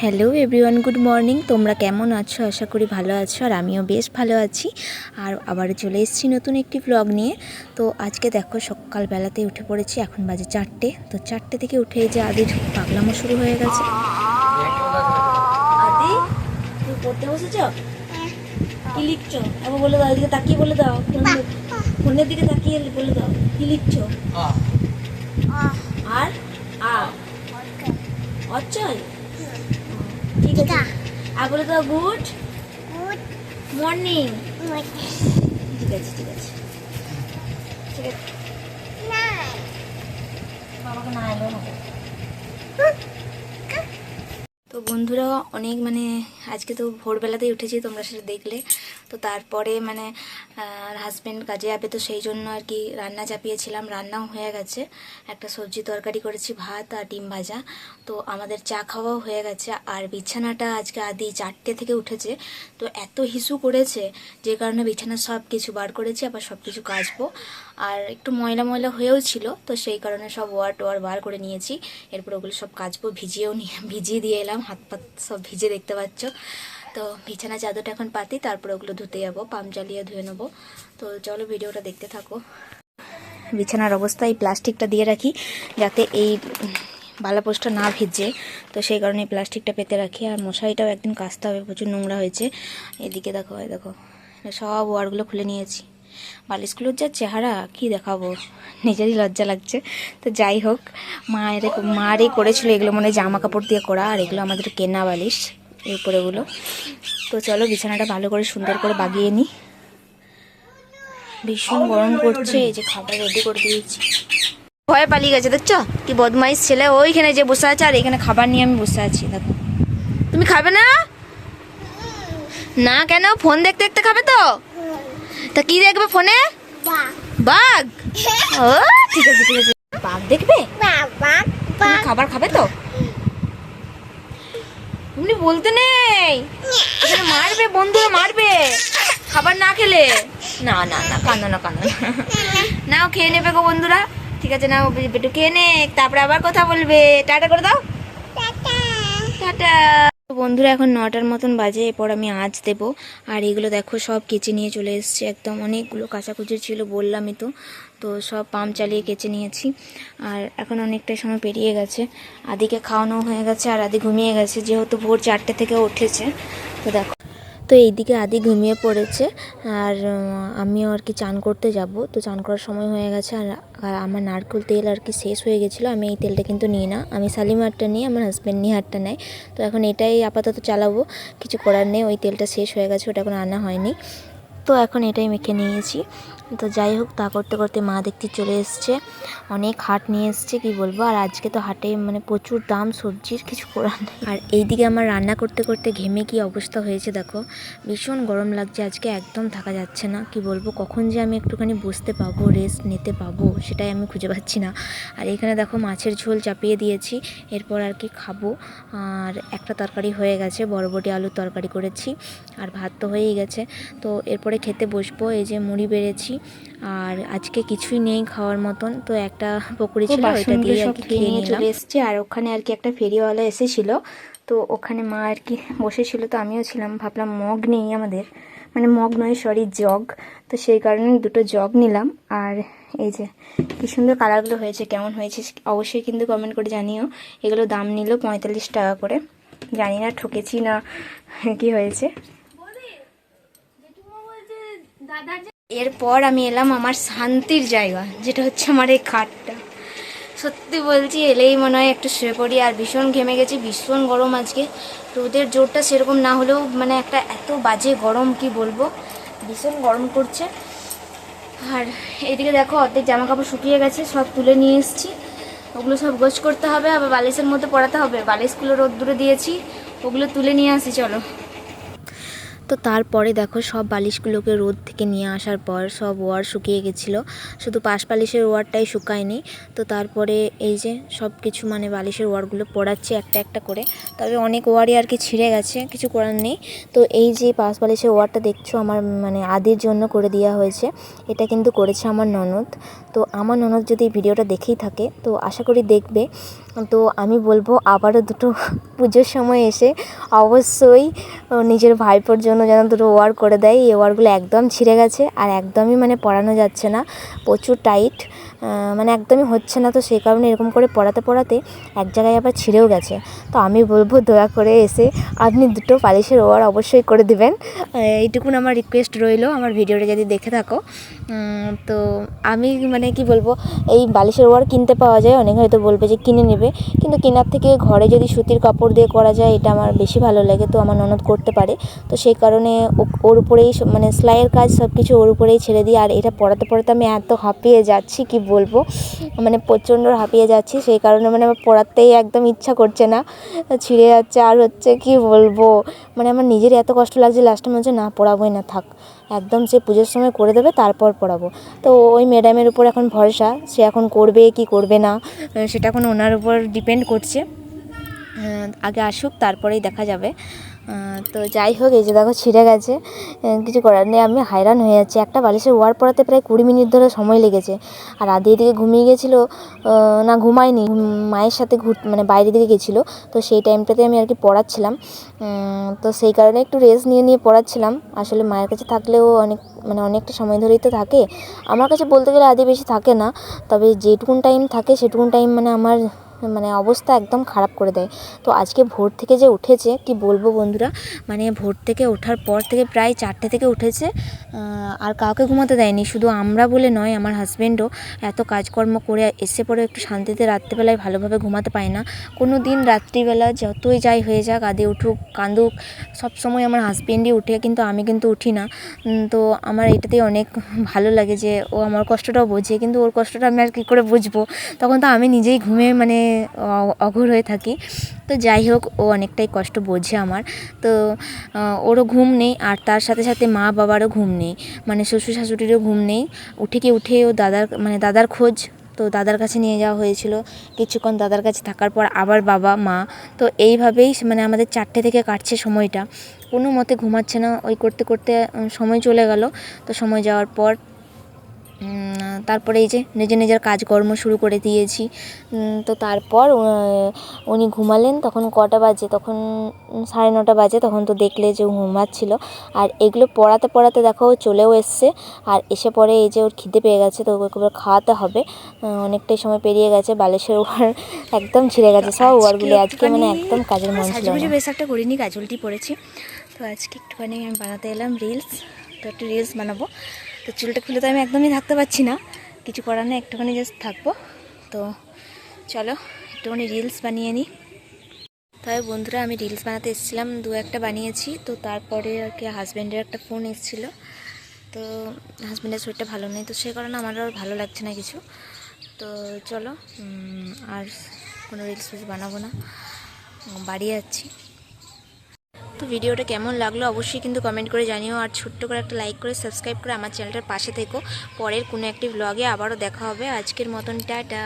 Hello everyone good morning তোমরা কেমন আছো? আশা করি ভালো আছো আর আমিও বেশ ভালো আছি। আর আবার চলে এসেছি নতুন একটি ব্লগ নিয়ে। তো আজকে দেখো সকালবেলাতে উঠে পড়েছি। এখন বাজে চারটে। তো চারটে থেকে উঠে যে আদির পাগলামো শুরু হয়ে গেছে। আদি তুমি পড়তে বসেছ? কি লিখছো? এবার বলে দাও এদিকে তাকিয়ে বলে দাও। ফোনের দিকে তাকিয়ে বলে দাও কি লিখছো? আর আ। অচয় আর বলে দাও গুড মর্নিং। ঠিক আছে ঠিক আছে। ঠিক আছে বাবাকে না এলো হবে তো বন্ধুরা, অনেক মানে আজকে তো ভোরবেলাতেই উঠেছি তোমরা সেটা দেখলে। তো তারপরে মানে হাজব্যান্ড কাজে যাবে তো সেই জন্য আর কি রান্না চাপিয়েছিলাম। রান্নাও হয়ে গেছে। একটা সবজি তরকারি করেছি, ভাত আর ডিম ভাজা। তো আমাদের চা খাওয়াও হয়ে গেছে। আর বিছানাটা আজকে আদি চারটে থেকে উঠেছে। তো এত হিসু করেছে যে কারণে বিছানা সব কিছু বার করেছি, আবার সব কিছু কাচবো। আর একটু ময়লা ময়লা হয়েও ছিল, তো সেই কারণে সব ওয়ার টোয়ার বার করে নিয়েছি। এরপর ওগুলো সব কাচবো, ভিজিয়েও নিয়ে ভিজিয়ে দিয়ে এলাম, হাত পাত সব ভিজে দেখতে পাচ্ছ। তো বিছানা চাদরটা এখন পাতি, তারপরে ওগুলো ধুতে যাব, পাম্প জ্বালিয়ে ধুয়ে নেব। তো চলো ভিডিওটা দেখতে থাকো। বিছানার অবস্থা এই প্লাস্টিকটা দিয়ে রাখি, যাতে এই বালাপোস্টটা না ভিজে। তো সেই কারণে এই প্লাস্টিকটা পেতে রাখি, আর মশারিটাও একদিন কাচতে হবে, প্রচুর নোংরা হয়েছে। এদিকে দেখো দেখো, সব ওয়ারগুলো খুলে নিয়েছি। বালিশগুলোর যা চেহারা, কি দেখাবো? নিজেরই লজ্জা লাগছে। তো যাই হোক মায়ের মারই করেছিল এগুলো মনে জামা কাপড় দিয়ে করা, আর এগুলো আমাদের কেনা বালিশ এই উপরেগুলো। তো চলো বিছানাটা ভালো করে সুন্দর করে বাগিয়ে নিই ভীষণ গরম করছে, এই যে খাবার রেডি করে দিয়েছি। ভয়ে পালিয়ে গেছে, দেখছ? কি বদমাইশ ছেলে, ওইখানে যে বসে আছে, আর এখানে খাবার নিয়ে আমি বসে আছি, দেখো। তুমি খাবে না? না কেন? ফোন দেখতে দেখতে খাবে তো? তা কি দেখবে ফোনে? বাঘ। ও ঠিক আছে ঠিক আছে। বাঘ দেখবে? খাবার খাবে তো? এমনি বলতে নেই। মারবে বন্ধুরা মারবে। খাবার না খেলে। না না না কান্দো না কান্দো না নাও খেয়ে নেবে গো বন্ধুরা। ঠিক আছে নাও একটু খেয়ে নে। তারপরে আবার কথা বলবে। টাটা করে দাও। টাটা। বন্ধুরা, এখন নটার মতন বাজে, এরপর আমি আজ দেব। আর এগুলো দেখো, সব কেচে নিয়ে চলে এসেছে। একদম অনেকগুলো কাচাকুচি ছিল, বললামই তো। তো সব পাম্প চালিয়ে কেচে নিয়েছি। আর এখন অনেকটা সময় পেরিয়ে গেছে। আদিকে খাওয়ানো হয়ে গেছে, আর আদি ঘুমিয়ে গেছে, যেহেতু ভোর চারটে থেকে উঠেছে। তো দেখো তো এইদিকে আদি ঘুমিয়ে পড়েছে আর আমিও আর কি চান করতে যাব। তো চান করার সময় হয়ে গেছে আর আর আমার নারকেল তেল আর কি শেষ হয়ে গেছিল। আমি এই তেলটা কিন্তু নিই না। আমি সালিমারটা নিই, আমার হাজব্যান্ড নিয়ে হারটা নেয়। তো এখন এটাই আপাতত চালাবো। কিছু করার নেই, ওই তেলটা শেষ হয়ে গেছে, ওটা এখন আনা হয়নি। তো এখন এটাই মেখে নিয়েছি। তো যাই হোক, তা করতে করতে মা দেখতে চলে এসছে। অনেক হাট নিয়ে এসছে, কি বলব? আর আজকে তো হাটে মানে প্রচুর দাম সবজির, কিছু করার নেই। আর এইদিকে আমার রান্না করতে করতে ঘেমে কি অবস্থা হয়েছে দেখো। ভীষণ গরম লাগছে, আজকে একদম থাকা যাচ্ছে না। কি বলব, কখন যে আমি একটুখানি বসতে পাবো রেস্ট নিতে পাবো, সেটাই আমি খুঁজে পাচ্ছি না। আর এখানে দেখো মাছের ঝোল চাপিয়ে দিয়েছি, এরপর আর কি খাব। আর একটা তরকারি হয়ে গেছে, বরবটি আলুর তরকারি করেছি, আর ভাত তো হয়েই গেছে। তো এরপরে খেতে বসবো, এই যে মুড়ি বেড়েছি আর আজকে কিছুই নেই খাওয়ার মতন। তো একটা পকোড়ি ছিল ওইটা দিয়ে আর কি খেয়ে নিয়ে চলে এসেছি। আর ওখানে আর কি একটা ফেরিওয়ালা এসেছিল। তো ওখানে মা আর কি বসেছিল তো আমিও ছিলাম। ভাবলাম মগ নেই আমাদের। মানে মগ নয় সরি জগ। তো সেই কারণে দুটো জগ নিলাম। আর এই যে কি সুন্দর কালারগুলো হয়েছে কেমন হয়েছে অবশ্যই কিন্তু কমেন্ট করে জানিও। এগুলো দাম নিল পঁয়তাল্লিশ টাকা করে। জানি না ঠকেছি না কি হয়েছে? এরপর আমি এলাম আমার শান্তির জায়গা, যেটা হচ্ছে আমার এই খাটটা। সত্যি বলছি, এলেই মনে হয় একটু শুয়ে পড়ি, আর ভীষণ ঘেমে গেছি, ভীষণ গরম আজকে। রোদের জোরটা সেরকম না হলেও মানে একটা এত বাজে গরম, কি বলব? ভীষণ গরম করছে। আর এদিকে দেখো, অর্ধেক জামা কাপড় শুকিয়ে গেছে, সব তুলে নিয়ে এসেছি। ওগুলো সব গোছ করতে হবে, আবার বালিশের মধ্যে পড়াতে হবে। বালিশগুলো রোদ দূরে দিয়েছি, ওগুলো তুলে নিয়ে আসি, চলো। তো তারপরে দেখো সব বালিশগুলোকে রোদ থেকে নিয়ে আসার পর সব ওয়ার শুকিয়ে গেছিল। শুধু পাশ বালিশের ওয়ারটাই শুকায়নি। তো তারপরে এই যে সব কিছু মানে বালিশের ওয়ারগুলো পড়াচ্ছি একটা একটা করে। তবে অনেক ওয়ারই আর কি ছিঁড়ে গেছে, কিছু করার নেই। তো এই যে পাশ বালিশের ওয়ারটা দেখছ আমার মানে আদির জন্য করে দেওয়া হয়েছে। এটা কিন্তু করেছে আমার ননদ। তো আমার ননদ যদি এই ভিডিওটা দেখেই থাকে, তো আশা করি দেখবে। তো আমি বলব আবারও দুটো পুজোর সময় এসে অবশ্যই নিজের ভাইপোর জন্য যেন দুটো ওয়ার করে দেয়। এই ওয়ারগুলো একদম ছিঁড়ে গেছে আর একদমই মানে পরানো যাচ্ছে না। প্রচুর টাইট। মানে একদমই হচ্ছে না। তো সেই কারণে এরকম করে পড়াতে পড়াতে এক জায়গায় আবার ছিঁড়েও গেছে। তো আমি বলব, দয়া করে এসে আপনি দুটো পালিশের ওয়ার অবশ্যই করে দেবেন। এইটুকুন আমার রিকোয়েস্ট রইল। আমার ভিডিওটা যদি দেখে থাকো। তো আমি মানে কি বলব, এই বালিশের ওয়ার কিনতে পাওয়া যায়। অনেকে হয়তো বলবে যে কিনে নেবে। কিন্তু কেনার থেকে ঘরে যদি সুতির কাপড় দিয়ে করা যায়, এটা আমার বেশি ভালো লাগে। তো আমার ননদ করতে পারে। তো সেই কারণে ওর উপরেই মানে সেলাইয়ের কাজ সব কিছু ওর উপরেই ছেড়ে দিই। আর এটা পড়াতে পড়াতে আমি এত হাঁপিয়ে যাচ্ছি কি বলব। মানে প্রচণ্ড হাঁপিয়ে যাচ্ছি, সেই কারণে মানে আমার পড়াতেই একদম ইচ্ছা করছে না। ছিঁড়ে যাচ্ছে, আর হচ্ছে কি বলব? মানে আমার নিজের এত কষ্ট লাগছে লাস্টে মনে হচ্ছে না পড়াবোই না, থাক। একদম সে পুজোর সময় করে দেবে, তারপর পড়াবো। তো ওই ম্যাডামের উপর এখন ভরসা, সে এখন করবে কি করবে না, সেটা এখন ওনার উপর ডিপেন্ড করছে। আগে আসুক, তারপরেই দেখা যাবে। তো যাই হোক, এই যে দেখো, ছিঁড়ে গেছে। কিছু করার নেই, আমি হায়রান হয়ে যাচ্ছি। একটা বালিশের ওয়ার পড়াতে প্রায় কুড়ি মিনিট ধরে সময় লেগেছে। আর আদি এদিকে ঘুমিয়ে গেছিল না, ঘুমায়নি মায়ের সাথে ঘুর মানে বাইরের দিকে গেছিল। তো সেই টাইমটাতে আমি আর কি পড়াচ্ছিলাম। তো সেই কারণে একটু রেস্ট নিয়ে নিয়ে পড়াচ্ছিলাম। আসলে মায়ের কাছে থাকলেও অনেক মানে অনেকটা সময় ধরেই তো থাকে। আমার কাছে বলতে গেলে আদি বেশি থাকে না। তবে যেটুকুন টাইম থাকে, সেটুকুন টাইম মানে আমার মানে অবস্থা একদম খারাপ করে দেয়। তো আজকে ভোর থেকে যে উঠেছে, কি বলব বন্ধুরা? মানে ভোর থেকে ওঠার পর থেকে প্রায় চারটে থেকে উঠেছে। আর কাউকে ঘুমাতে দেয়নি, শুধু আমরা বলে নয়, আমার হাজব্যান্ডও এত কাজকর্ম করে এসে পরে একটু শান্তিতে রাত্রিবেলায় ভালোভাবে ঘুমাতে পায় না। কোনো দিন রাত্রিবেলা যতই যাই হয়ে যাক, আদে উঠুক, কাঁদুক, সব সময় আমার হাজব্যান্ডই উঠে, কিন্তু আমি কিন্তু উঠি না। তো আমার এটাতেই অনেক ভালো লাগে যে ও আমার কষ্টটাও বোঝে, কিন্তু ওর কষ্টটা আমি আর কী করে বুঝব? তখন তো আমি নিজেই ঘুমে মানে অঘোর হয়ে থাকি। তো যাই হোক, ও অনেকটাই কষ্ট বোঝে আমার। তো ওরও ঘুম নেই, আর তার সাথে সাথে মা বাবারও ঘুম নেই। মানে শ্বশুর শাশুড়িরও ঘুম নেই। উঠে কি উঠে ও দাদার মানে দাদার খোঁজ, তো দাদার কাছে নিয়ে যাওয়া হয়েছিল। কিছুক্ষণ দাদার কাছে থাকার পর আবার বাবা, মা। তো এইভাবেই মানে আমাদের চারটে থেকে কাটছে সময়টা। কোনো মতে ঘুমাচ্ছে না। ওই করতে করতে সময় চলে গেল। তো সময় যাওয়ার পর তারপরে এই যে নিজের নিজের কাজকর্ম শুরু করে দিয়েছি। তো তারপর উনি ঘুমালেন তখন কটা বাজে? তখন সাড়ে নটা বাজে তখন তো দেখলে যে ও ঘুমাচ্ছিল। আর এগুলো পড়াতে পড়াতে দেখো ও চলেও এসছে। আর এসে পরে এই যে ওর খিদে পেয়ে গেছে তো ওকে এবার খাওয়াতে হবে। অনেকটাই সময় পেরিয়ে গেছে বালিশের ওয়ার একদম ছিঁড়ে গেছে। সব ওয়ারগুলি আজকে মানে একদম কাজের মন ছিল বেশ একটা করিনি গাজলটি পড়েছি তো আজকে একটুখানি আমি বানাতে এলাম রিলস। তো একটু রিলস বানাবো। তো চুলটা খুলে তো আমি একদমই থাকতে পারছি না। কিছু করার নেই, একটুখানি জাস্ট থাকব। তো চলো, একটুখানি রিলস বানিয়ে নিই তবে বন্ধুরা, আমি রিলস বানাতে এসেছিলাম, দু একটা বানিয়েছি। তো তারপরে আর কি হাজব্যান্ডের একটা ফোন এসেছিল। তো হাজব্যান্ডের শরীরটা ভালো নেই, তো সেই কারণে আমার আর ভালো লাগছে না কিছু। তো চলো আর কোনো রিলস ফিলস বানাবো না। বাড়ি যাচ্ছি। তো ভিডিওটা কেমন লাগল অবশ্যই কিন্তু কমেন্ট করে জানিও। আর ছোট্ট করে একটা লাইক করে সাবস্ক্রাইব করে আমার চ্যানেলটার পাশে থেকো। পরের কোনো একটি ব্লগে আবারও দেখা হবে। আজকের মতন, টাটা।